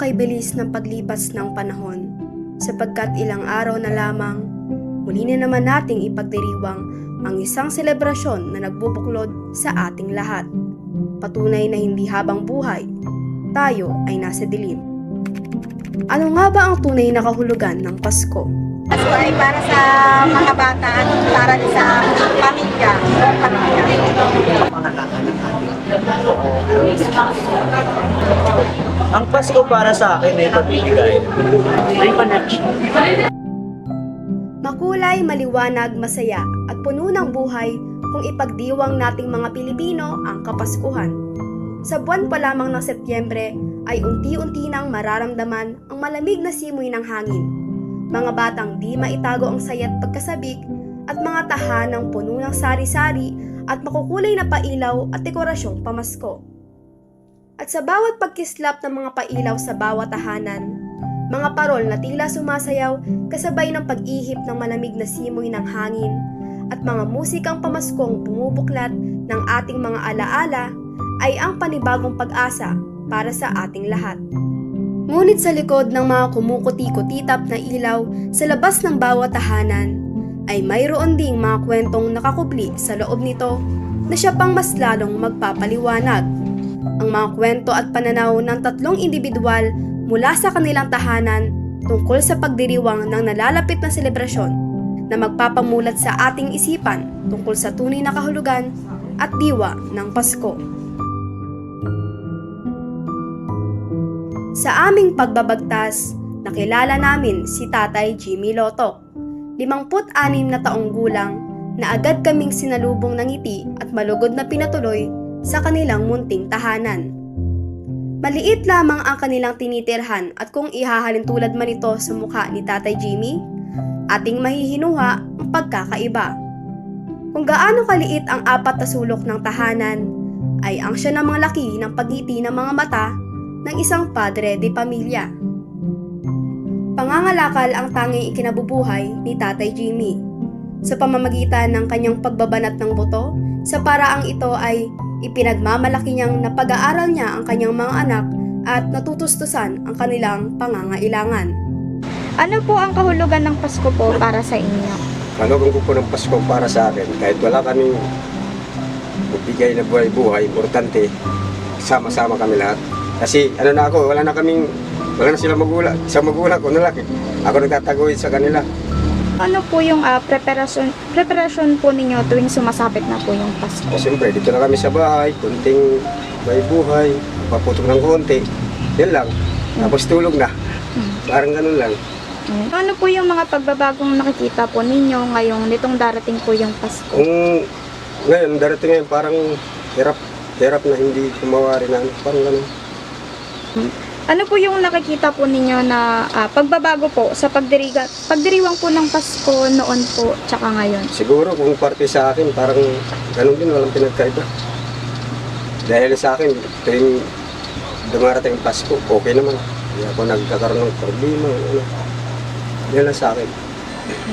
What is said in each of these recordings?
kay bilis ng paglipas ng panahon, sapagkat ilang araw na lamang, muli na naman nating ipagdiriwang ang isang selebrasyon na nagbubuklod sa ating lahat. Patunay na hindi habang buhay, tayo ay nasa dilim. Ano nga ba ang tunay na kahulugan ng Pasko? Pasko ay para sa mga bata at para sa pamilya. pamilya. Ang Pasko para sa akin ay pagbibigay. May connection. Makulay, maliwanag, masaya at puno ng buhay kung ipagdiwang nating mga Pilipino ang Kapaskuhan. Sa buwan pa lamang ng Setyembre ay unti-unti nang mararamdaman ang malamig na simoy ng hangin. Mga batang di maitago ang saya't pagkasabik at mga tahanang puno ng sari-sari at makukulay na pailaw at dekorasyong pamasko. At sa bawat pagkislap ng mga pailaw sa bawat tahanan, mga parol na tila sumasayaw kasabay ng pag-ihip ng malamig na simoy ng hangin at mga musikang pamaskong bumubuklat ng ating mga alaala ay ang panibagong pag-asa para sa ating lahat. Ngunit sa likod ng mga kumukuti-kutitap na ilaw sa labas ng bawat tahanan, ay mayroon ding mga kwentong nakakubli sa loob nito na siya pang mas lalong magpapaliwanag. Ang mga kwento at pananaw ng tatlong individual mula sa kanilang tahanan tungkol sa pagdiriwang ng nalalapit na selebrasyon na magpapamulat sa ating isipan tungkol sa tunay na kahulugan at diwa ng Pasko. Sa aming pagbabagtas, nakilala namin si Tatay Jimmy Lotok, 56 na taong gulang na agad kaming sinalubong ng ngiti at malugod na pinatuloy sa kanilang munting tahanan. Maliit lamang ang kanilang tinitirhan at kung ihahalin tulad man ito sa mukha ni Tatay Jimmy, ating mahihinuha ang pagkakaiba. Kung gaano kaliit ang apat na sulok ng tahanan, ay ang siya namang laki ng pagiti ng mga mata ng isang padre de pamilya. Pangangalakal ang tanging ikinabubuhay ni Tatay Jimmy. Sa pamamagitan ng kanyang pagbabanat ng buto, sa paraang ito ay ipinagmamalaki niyang napag-aaral niya ang kanyang mga anak at natutustusan ang kanilang pangangailangan. Ano po ang kahulugan ng Pasko po para sa inyo? Kalogan ko po ng Pasko para sa akin. Kahit wala kaming magbigay na buhay-buhay, importante, sama-sama kami lahat. Kasi ano na ako, wala na kaming, wala na sila magulang. Isang magulang ko na lang. eh. Ako nagtataguin sa kanila. Ano po yung ah, preparasyon, preparasyon po ninyo tuwing sumasapit na po yung Pasko? Siyempre, dito na kami sa bahay, kunting may buhay, paputok ng konti. Yan lang. Tapos tulog na. Parang ganun lang. Mm. Ano po yung mga pagbabagong nakikita po ninyo ngayong nitong darating po yung Pasko? Kung ngayon, darating ngayon, parang hirap, hirap na hindi kumawari na ano, parang ganun. Ano po yung nakikita po ninyo na ah, pagbabago po sa pagdiriga, pagdiriwang po ng Pasko noon po tsaka ngayon? Siguro kung parte sa akin, parang ganun din, walang pinagkaiba. Dahil sa akin, tuwing dumarating ang Pasko, okay naman. Hindi ako nagkakaroon ng problema. Ano. Yan lang sa akin.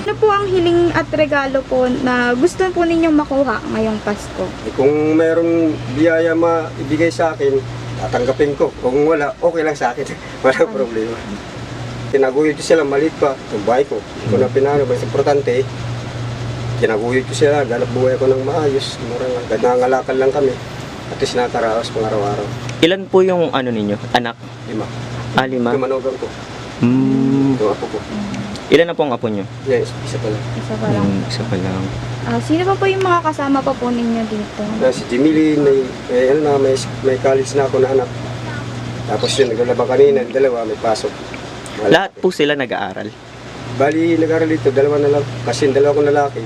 Ano po ang hiling at regalo po na gusto po ninyong makuha ngayong Pasko? Eh, kung merong biyaya maibigay sa akin, tatanggapin ko. Kung wala, okay lang sa akin. Walang problema. Tinaguyod ko sila, maliit pa, yung bahay ko. Hindi ko na pinano, mas importante, tinaguyod ko sila, ganap buhay ko ng maayos. Marang, kahit nangangalakal lang kami. At least nakakaraos pang araw-araw. Ilan po yung ano ninyo? Anak? Lima. Ah, lima? Yung manugang ko. Hmm. Yung apo ko. Ilan na po ang apo nyo? Yes, isa pa lang. Isa pa lang. Hmm, isa pa lang. Ah, sino pa po yung mga kasama pa po ninyo dito? Na si Jimmy may, may, ano na, may, may college na ako na anak. Tapos yun, naglalaba kanina, dalawa, may pasok. Wala. Lahat po sila nag-aaral. Bali, nag-aaral dito, dalawa na lang. Kasi yung dalawa kong lalaki,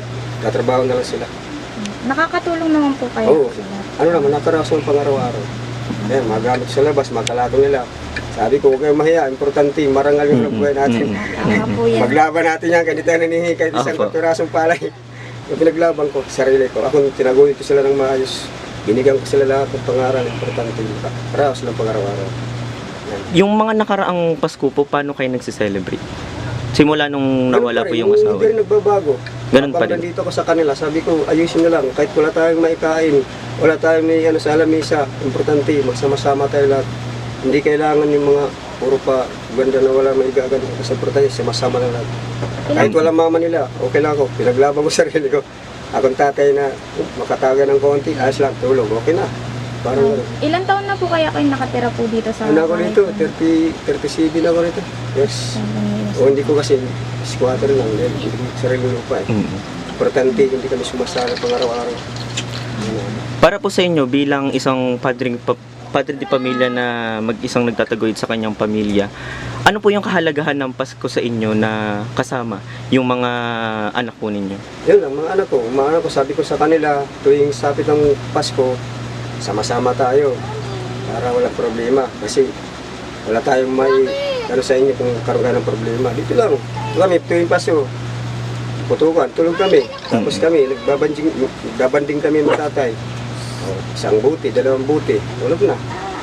tatrabaho na lang sila. Nakakatulong naman po kayo Oo. sila. Ano naman, nakaraos ng pang-araw-araw. Ayan, magamit sa labas, makalato nila. Sabi ko, huwag kayong mahiya, importante, marangal yung Mm-mm, buhay natin. mm-mm. Tama po yan. Maglaban natin yan, ganito na nanihingi kahit isang kapirasong palay. Yung pinaglaban ko, sarili ko. Ako, tinaguyod ko sila ng maayos. Binigyan ko sila lahat ng pangaral, importante. Paraos ng pang-araw-araw. Yan. Yung mga nakaraang Pasko po, paano kayo nagse-celebrate? Simula nung nawala Ganun pa po rin, yung asawa. Hindi rin nagbabago. Ganun pa rin. nandito ako sa kanila, sabi ko, ayusin na lang. Kahit wala tayong maikain, wala tayong may ano, sa alamisa, importante, magsama-sama tayo lahat. Hindi kailangan yung mga puro pa ganda na wala may gagawin kasi importante sama-sama lang natin. Kahit walang mama nila, okay lang ako. Pinaglaban ko sarili ko. Akong tatay na makataga ng konti, ayos lang, tulog, okay na. Parang ano. ilang taon na po kaya kayo nakatira po dito sa Ano ako po? 30, 37 na ako rito. Yes. O hindi ko kasi squatter lang. Dahil hindi sarili lupa eh. Mm. Importante, hindi kami sumasala pang araw-araw. Para po sa inyo bilang isang padre pa, padre di pamilya na mag-isang nagtataguyod sa kanyang pamilya, ano po yung kahalagahan ng Pasko sa inyo na kasama yung mga anak po ninyo? Yun lang, mga anak ko. Mga anak ko, sabi ko sa kanila, tuwing sapit ng Pasko, sama-sama tayo. Para walang problema. Kasi wala tayong may ano sa inyo kung karoon ka ng problema. Dito lang. Kami, tuwing Pasko, putukan, tulog kami. Tapos kami, nagbabanding, nagbabanding kami ng tatay. O, isang buti, dalawang buti. Tulog na.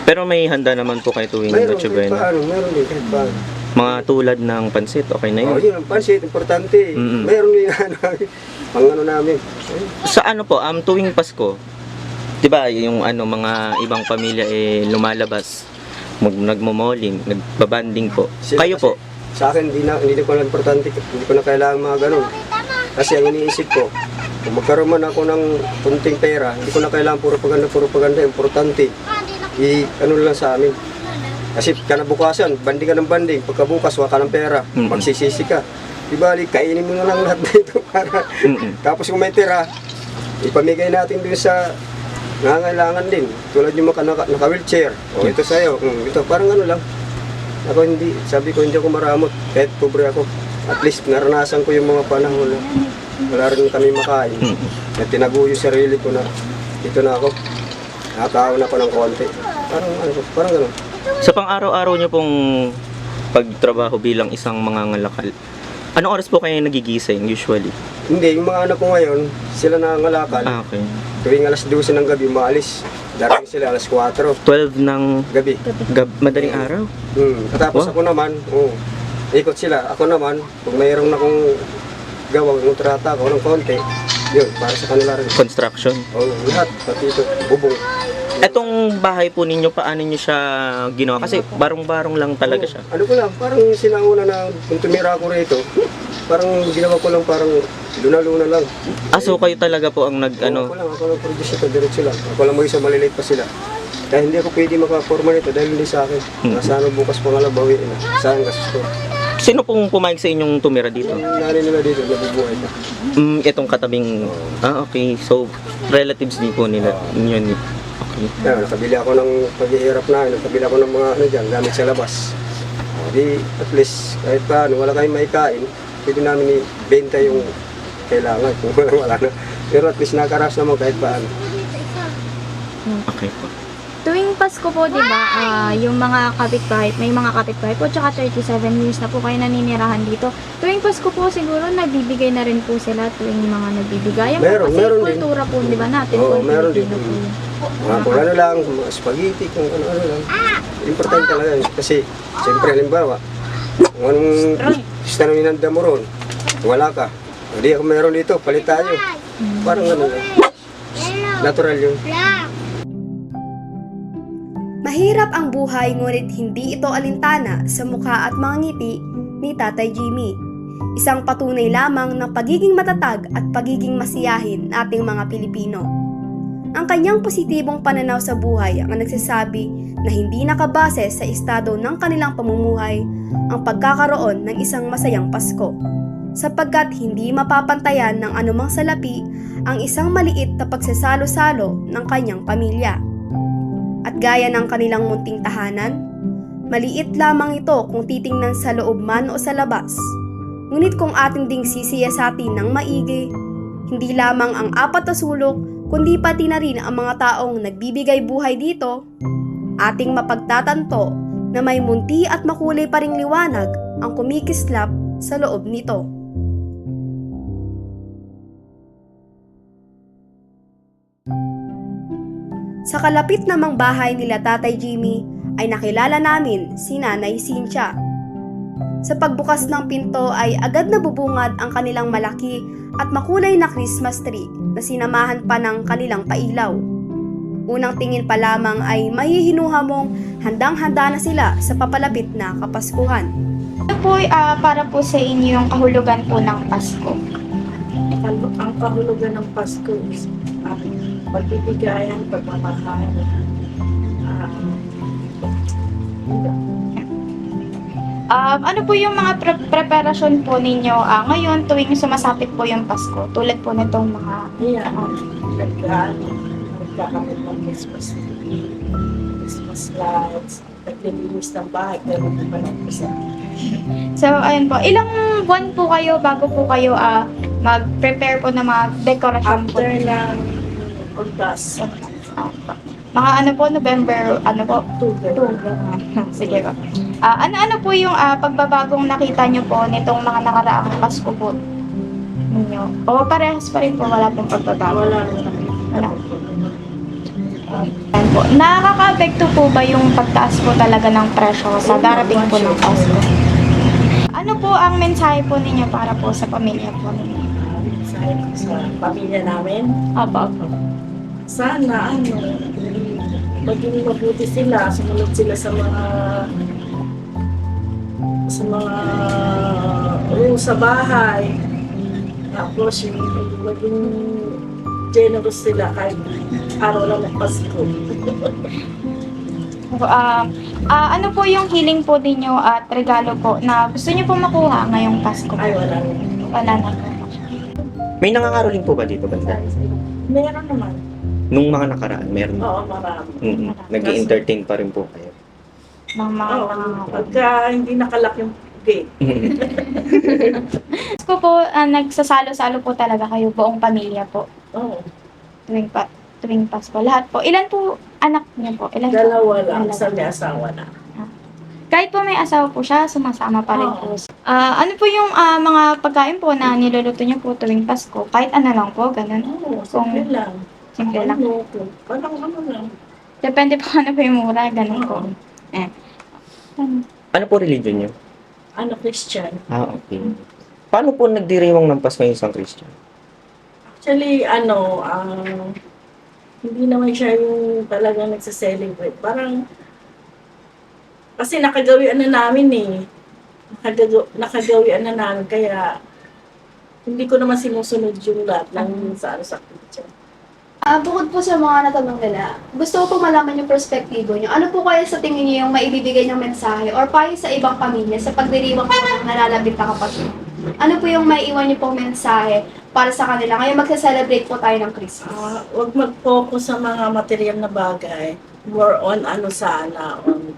Pero may handa naman po kayo tuwing Mayroon, Noche kahit Buena. paano, mayroon din, kahit paano. Mga tulad ng pansit, okay na Oh, yun. yun ang pansit, importante. Mm-mm. Mayroon din ano, pang ano namin. Ayun. Sa ano po, um, tuwing Pasko, 'di ba, yung ano mga ibang pamilya eh lumalabas, mag nagmo-malling, nagbabanding po. Sila Kayo kasi- po, Sa akin, hindi, na, hindi ko na importante, hindi ko na kailangan mga ganun. Kasi ang iniisip ko, kung magkaroon man ako ng kunting pera, hindi ko na kailangan puro paganda, puro paganda, importante. I, ano lang sa amin. Kasi kanabukasan, banding ka ng banding, pagkabukas, wala ka ng pera, Mm-mm. magsisisi ka. Di ba, kainin mo na lang lahat dito para, tapos kung may tira, ipamigay natin dun sa nangangailangan din. Tulad yung mga naka, naka-wheelchair. O ito sa'yo, mm, ito, parang ano lang. Ako hindi, sabi ko hindi ako maramot, kahit pobre ako. At least naranasan ko yung mga panahon na wala rin kami makain. Na tinago yung sarili ko na ito na ako. Nakakaon ako ng konti. Parang ano, parang gano'n. sa pang-araw-araw niyo pong pagtrabaho bilang isang mga ngalakal, anong oras po kayo nagigising usually? Hindi, yung mga anak ko ngayon, sila nangangalakal. Ah, okay. Tuwing alas 12 ng gabi, maalis. Darating sila alas 4 12 ng gabi. gab madaling araw. Hmm. Tapos Wow. ako naman, oh, ikot sila. Ako naman, kung mayroong akong gawang kontrata ako ng konti, yun, para sa kanila rin. Construction. Oh, lahat, pati ito, bubong. Etong bahay po ninyo, paano niyo siya ginawa? Kasi barong-barong lang talaga siya. Ano ko lang, parang sinauna na kung tumira ako rito, parang ginawa ko lang parang luna-luna lang. Ah, so kayo talaga po ang nag, Ano? Ako lang, ako lang produce ito, diretso lang. Ako lang mag-isa, malilate pa sila. Dahil hindi ako pwede makaporma nito dahil hindi sa akin. Hmm. Nasa ano bukas pa nga lang bawiin na. Sayang gastos ko. Sino pong pumayag sa inyong tumira dito? Yung nanay nila dito, nabubuhay pa. Mm, itong katabing, ah, okay. So, relatives din po nila. Yun, okay. Kaya nakabili ako ng paghihirap na, nakabili ako ng mga ano dyan, gamit sa labas. Di, at least, kahit paano, wala kayong maikain, pwede namin ibenta yung kailangan kung wala, wala na. Pero at least nakaras naman kahit paano. Okay po. Pasko po, di ba, ah, yung mga kapitbahay, may mga kapitbahay po, tsaka 37 years na po kayo naninirahan dito. Tuwing Pasko po, siguro nagbibigay na rin po sila tuwing mga nagbibigayan po. Meron, Kasi meron din. kultura po, di ba, natin Oo, po, meron din. Po. Mga kung ano lang, mga spaghetti, kung ano-ano lang. Importante talaga yun. Kasi, siyempre, halimbawa, kung anong tanongin ng damo ron, wala ka. Hindi ako meron dito, palit tayo. Parang ano lang. Natural yun. Mahirap ang buhay ngunit hindi ito alintana sa mukha at mga ngiti ni Tatay Jimmy. Isang patunay lamang ng pagiging matatag at pagiging masiyahin nating mga Pilipino. Ang kanyang positibong pananaw sa buhay ang nagsasabi na hindi nakabase sa estado ng kanilang pamumuhay ang pagkakaroon ng isang masayang Pasko. Sapagkat hindi mapapantayan ng anumang salapi ang isang maliit na pagsasalo-salo ng kanyang pamilya. At gaya ng kanilang munting tahanan, maliit lamang ito kung titingnan sa loob man o sa labas. Ngunit kung ating ding sisiyasatin ng maigi, hindi lamang ang apat na sulok, kundi pati na rin ang mga taong nagbibigay buhay dito, ating mapagtatanto na may munti at makulay pa ring liwanag ang kumikislap sa loob nito. Sa kalapit namang bahay nila Tatay Jimmy ay nakilala namin si Nanay Cynthia. Sa pagbukas ng pinto ay agad na bubungad ang kanilang malaki at makulay na Christmas tree na sinamahan pa ng kanilang pailaw. Unang tingin pa lamang ay mahihinuha mong handang-handa na sila sa papalapit na Kapaskuhan. Ano po ah, para po sa inyo yung kahulugan po ng Pasko? Ang kahulugan ng Pasko is ang pagbibigayan, pagmamahal. Ah, Um, ano po yung mga pre- preparasyon po ninyo ah, ngayon tuwing sumasapit po yung Pasko? Tulad po nitong mga... Ayan, nagkaano, nagkakamit ng Christmas Christmas lights, naglilinis ng bahay, pero hindi pa. So, ayun po. Ilang buwan po kayo bago po kayo ah, mag-prepare po ng mga decoration po? After ng August, Ah, mga ano po, November, ano po? October, Sige po. Ah, ano-ano po yung ah, pagbabagong nakita nyo po nitong mga nakaraang Pasko po ninyo? O parehas pa rin po, wala pong pagbabago. wala na Wala. Ayan po. Nakaka-apekto po ba yung pagtaas po talaga ng presyo sa darating po ng Pasko? Ano po ang mensahe po ninyo para po sa pamilya po ninyo? sa, sa pamilya namin. Apo. Sana, ano, maging mabuti sila, sumunod sila sa mga sa mga rules sa bahay. Tapos, yung maging generous sila kahit araw lang ng Pasko. Ah, ah, ano po yung healing po ninyo at regalo po na gusto niyo po makuha ngayong Pasko? Ay, wala na. Wala na. May nangangaroling po ba dito banda? Meron naman. Nung mga nakaraan, meron. Oo, marami. Mm nag entertain pa rin po kayo. Mga mga Oo, pagka hindi nakalak yung gate. Pasko po, ah, nagsasalo-salo po talaga kayo buong pamilya po Oo, tuwing pa tuwing Pasko. Lahat po. Ilan po anak niyo po? Ilan po? dalawa lang. Isa may asawa na. Kahit po may asawa po siya, sumasama pa rin po. Ah, ano po yung ah, mga pagkain po na niluluto niyo po tuwing Pasko? Kahit ano lang po, ganun. Oo, simple lang. Simple lang. Ano, parang ano lang. Depende po ano po yung mura, ganun po. Oo. Eh. ano po religion niyo? Ano, Christian. Ah, okay. Paano po nagdiriwang ng Pasko yung isang Christian? Actually, ano, ang hindi naman siya yung talagang nagsa-celebrate. Parang, kasi nakagawian na namin eh. Nakagaw, nakagawian na namin, kaya hindi ko naman sinusunod yung lahat ng sa ano sa Christian. Ah, bukod po sa mga natanong nila, gusto ko po malaman yung perspektibo nyo. Ano po kaya sa tingin nyo yung maibibigay ng mensahe or payo sa ibang pamilya sa pagdiriwang po ng nalalapit na kapatid? Ano po yung maiiwan nyo pong mensahe para sa kanila? Ngayon magsa-celebrate po tayo ng Christmas. Ah, wag mag-focus sa mga material na bagay. More on ano sana, on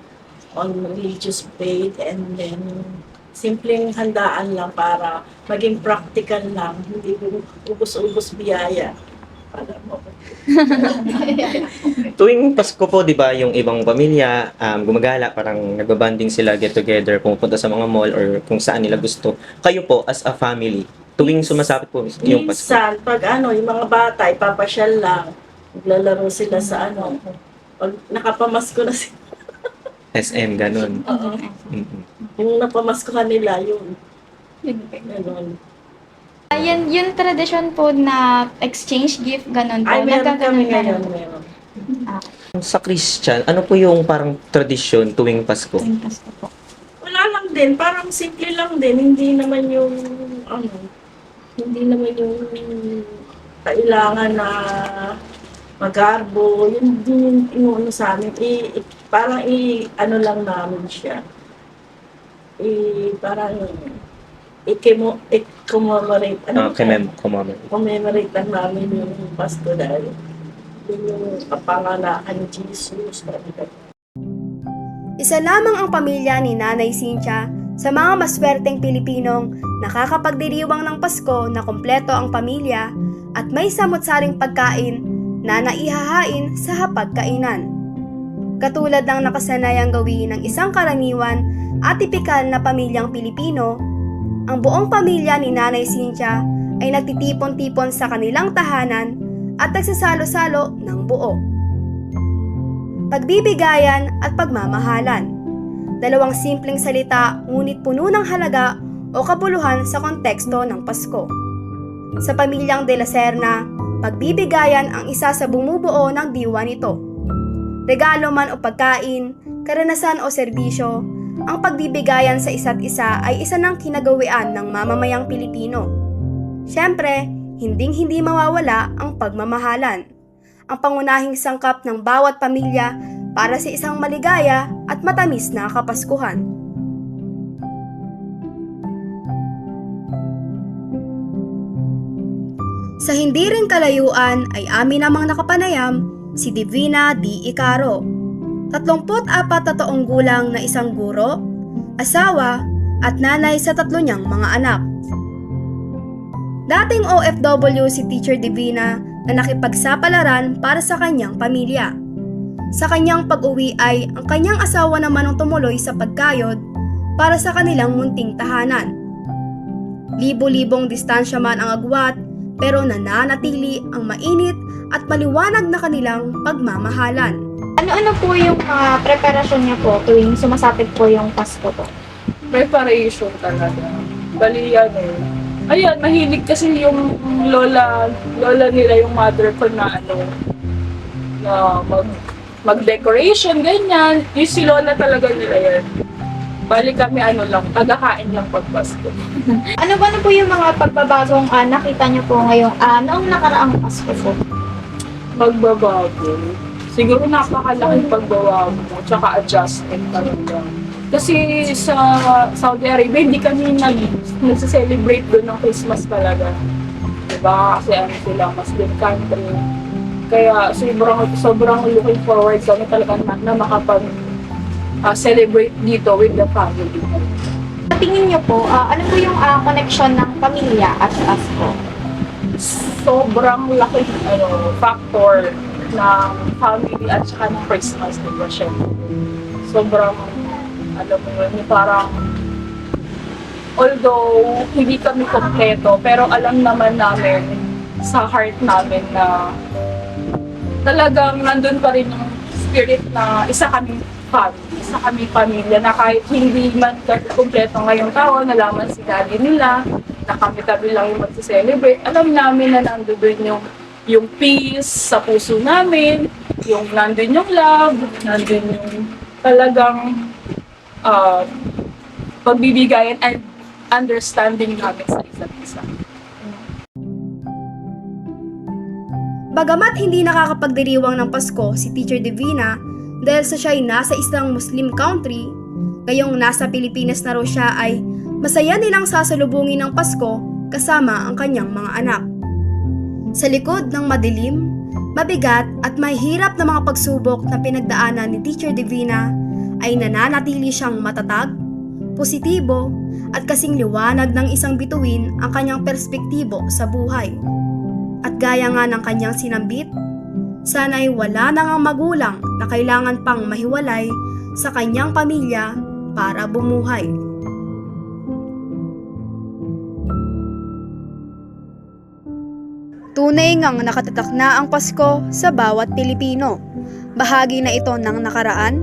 on religious faith and then simpleng handaan lang para maging practical lang, hindi ubus-ubus biyaya. Para mo. Tuwing Pasko po, di ba, yung ibang pamilya, um, gumagala, parang nagbabanding sila, get together, pumupunta sa mga mall or kung saan nila gusto. Kayo po, as a family, tuwing sumasapit po yung Pasko. Minsan, pag ano, yung mga bata, ipapasyal lang. Naglalaro sila sa ano. Pag nakapamasko na sila, SM, ganun. Oo. Mm-mm. yung napamaskohan nila, yun. Ganun. Ayan, yung tradition po na exchange gift, ganun po. Ay, meron Nagkaganon kami na rin ngayon, po meron. Sa Christian, ano po yung parang tradisyon tuwing Pasko? tuwing Pasko po. Wala lang din, parang simple lang din. Hindi naman yung, ano, hindi naman yung kailangan na magarbo. Yun din yung inuuno sa amin. I, i- parang i, ano lang namin siya. I, parang, i-kemo, i-commemorate, Uh, ano, kemem, kumamay. commemorate lang namin yung Pasko dahil yun yung kapanganakan ni Jesus. Isa lamang ang pamilya ni Nanay Cynthia sa mga maswerteng Pilipinong nakakapagdiriwang ng Pasko na kompleto ang pamilya at may samot-saring pagkain na naihahain sa hapagkainan. Katulad ng nakasanayang gawin ng isang karaniwan at tipikal na pamilyang Pilipino, ang buong pamilya ni Nanay Cynthia ay nagtitipon-tipon sa kanilang tahanan at nagsasalo-salo ng buo pagbibigayan at pagmamahalan. Dalawang simpleng salita ngunit puno ng halaga o kabuluhan sa konteksto ng Pasko. Sa pamilyang De La Serna, pagbibigayan ang isa sa bumubuo ng diwa nito. Regalo man o pagkain, karanasan o serbisyo, ang pagbibigayan sa isa't isa ay isa ng kinagawian ng mamamayang Pilipino. Siyempre, hinding-hindi mawawala ang pagmamahalan, ang pangunahing sangkap ng bawat pamilya para sa isang maligaya at matamis na kapaskuhan. Sa hindi rin kalayuan ay amin namang nakapanayam si Divina D. Icaro. 34 na taong gulang na isang guro, asawa at nanay sa tatlo niyang mga anak. Dating OFW si Teacher Divina na nakipagsapalaran para sa kanyang pamilya. Sa kanyang pag-uwi ay ang kanyang asawa naman ang tumuloy sa pagkayod para sa kanilang munting tahanan. Libo-libong distansya man ang agwat pero nananatili ang mainit at maliwanag na kanilang pagmamahalan. Ano-ano po yung mga preparasyon niyo po tuwing sumasapit po yung Pasko po? Preparation talaga. Bali, ano, ayan, mahilig kasi yung lola, lola nila, yung mother ko na ano, na mag, mag-decoration, ganyan. Yung si lola talaga nila yan. Bali kami ano lang, tagakain lang pag Pasko. Ano ba na po yung mga pagbabagong ah, nakita niyo po ngayong ah, noong nakaraang Pasko po? Magbabago. Siguro napakalaking pagbabago, tsaka adjustment talaga. Kasi sa Saudi Arabia, hindi kami nag, nagse-celebrate doon ng Christmas talaga. Diba? Kasi ano sila, Muslim country. Kaya sobrang, sobrang looking forward kami talaga na, na makapag ah, celebrate dito with the family. Sa tingin niyo po, ah, ano po yung ah, connection ng pamilya at Pasko? sobrang laki ano, factor ng family at saka ng Christmas, di ba. Sobrang, alam mo yun, parang, although hindi kami kompleto, pero alam naman namin sa heart namin na talagang nandun pa rin yung spirit na isa kami family, isa kami pamilya na kahit hindi man kami kompleto ngayong taon, nalaman si daddy nila, na kami-kami lang yung mag-celebrate, alam namin na nandun yung yung peace sa puso namin, yung nandun yung love, nandun yung talagang uh, pagbibigayan and understanding namin sa isa't isa. Bagamat hindi nakakapagdiriwang ng Pasko si Teacher Divina dahil sa siya ay nasa isang Muslim country, ngayong nasa Pilipinas na raw siya ay masaya nilang sasalubungin ng Pasko kasama ang kanyang mga anak. Sa likod ng madilim, mabigat at mahirap na mga pagsubok na pinagdaanan ni Teacher Divina ay nananatili siyang matatag, positibo at kasing liwanag ng isang bituin ang kanyang perspektibo sa buhay. At gaya nga ng kanyang sinambit, sana'y wala na ngang magulang na kailangan pang mahiwalay sa kanyang pamilya para bumuhay. Tunay ngang nakatatak na ang Pasko sa bawat Pilipino. Bahagi na ito ng nakaraan,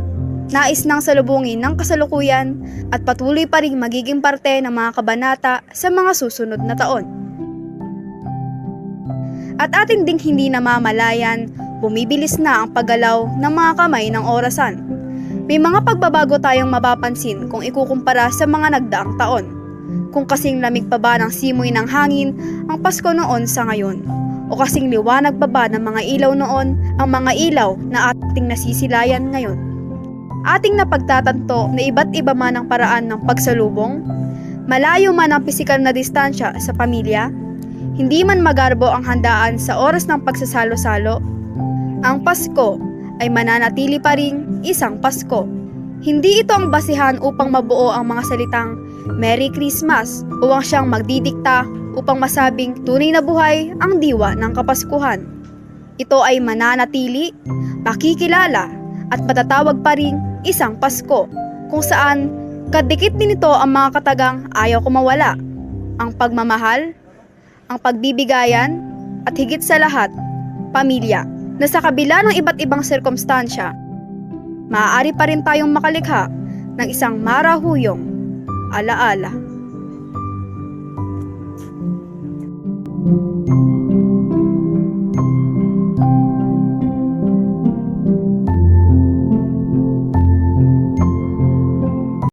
nais nang salubungin ng kasalukuyan at patuloy pa rin magiging parte ng mga kabanata sa mga susunod na taon. At atin ding hindi namamalayan, bumibilis na ang paggalaw ng mga kamay ng orasan. May mga pagbabago tayong mapapansin kung ikukumpara sa mga nagdaang taon. Kung kasing lamig pa ba ng simoy ng hangin ang Pasko noon sa ngayon. O kasing liwanag pa ng mga ilaw noon ang mga ilaw na ating nasisilayan ngayon. Ating napagtatanto na iba't iba man ang paraan ng pagsalubong, malayo man ang pisikal na distansya sa pamilya, hindi man magarbo ang handaan sa oras ng pagsasalo-salo, ang Pasko ay mananatili pa ring isang Pasko. Hindi ito ang basihan upang mabuo ang mga salitang Merry Christmas o ang siyang magdidikta upang masabing tunay na buhay ang diwa ng Kapaskuhan. Ito ay mananatili, pakikilala at matatawag pa ring isang Pasko kung saan kadikit din ito ang mga katagang ayaw ko mawala. Ang pagmamahal, ang pagbibigayan, at higit sa lahat, pamilya, na sa kabila ng iba't ibang sirkumstansya, maaari pa rin tayong makalikha ng isang marahuyong alaala.